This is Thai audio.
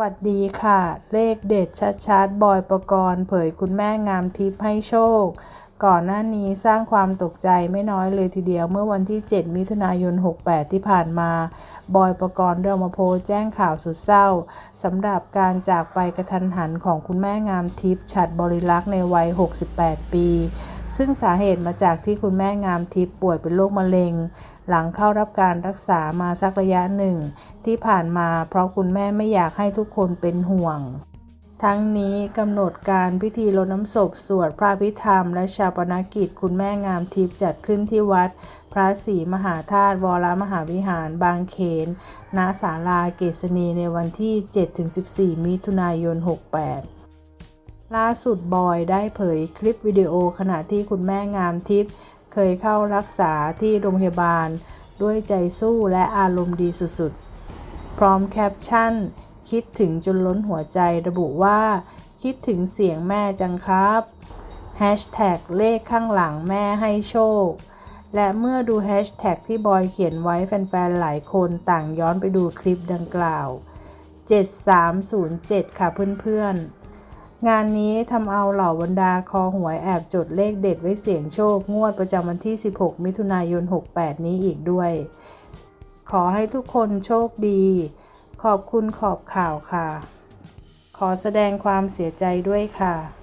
วัสดีค่ะ เลขเด็ดชัดๆ บอยประกรณ์เผยคุณแม่งามทิพย์ให้โชค ก่อนหน้านี้สร้างความตกใจไม่น้อยเลยทีเดียวเมื่อวันที่ 7 มิถุนายน 68 ที่ผ่านมา บอยประกรณ์ได้ออกมาโพแจ้งข่าวสุดเศร้าสำหรับการจากไปกระทันหันของคุณแม่งามทิพย์ฉัดบริลักษ์ในวัย 68 ปี ซึ่งสาเหตุมาจากที่คุณแม่งามทิพย์ป่วยเป็นโรคมะเร็ง หลังเข้ารับการรักษามาสักระยะหนึ่ง ที่ผ่านมาเพราะคุณแม่ไม่อยากให้ทุกคนเป็นห่วง ทั้งนี้กำหนดการพิธีรดน้ำศพสวดพระพิธรรม และชาปนกิจคุณแม่งามทิพย์จัดขึ้นที่วัด พระศรีมหาธาตุวรมหาวิหารบางเขน ณ ศาลาเกษณีในวันที่ 7-14 มิถุนายน 68 ล่าสุดบอยได้เผยคลิปวิดีโอขณะที่คุณแม่งามทิพย์เคยเข้ารักษาที่โรงพยาบาล ด้วยใจสู้และอารมณ์ดีสุดๆ พร้อมแคปชั่น คิดถึงจนล้นหัวใจระบุว่า คิดถึงเสียงแม่จังครับแฮชแท็กเลขข้างหลังแม่ให้โชค และเมื่อดูแฮชแท็กที่บอยเขียนไว้แฟนๆ หลายคนต่างย้อนไปดูคลิปดังกล่าว 7307 ค่ะเพื่อนๆ งานนี้ทำเอาเหล่าบรรดาคอหวยแอบจดเลขเด็ดไว้เสี่ยงโชค งวดประจำวันที่ 16 มิถุนายน 68 นี้อีกด้วย ขอให้ทุกคนโชคดี ขอบคุณขอบข่าวค่ะ ขอแสดงความเสียใจด้วยค่ะ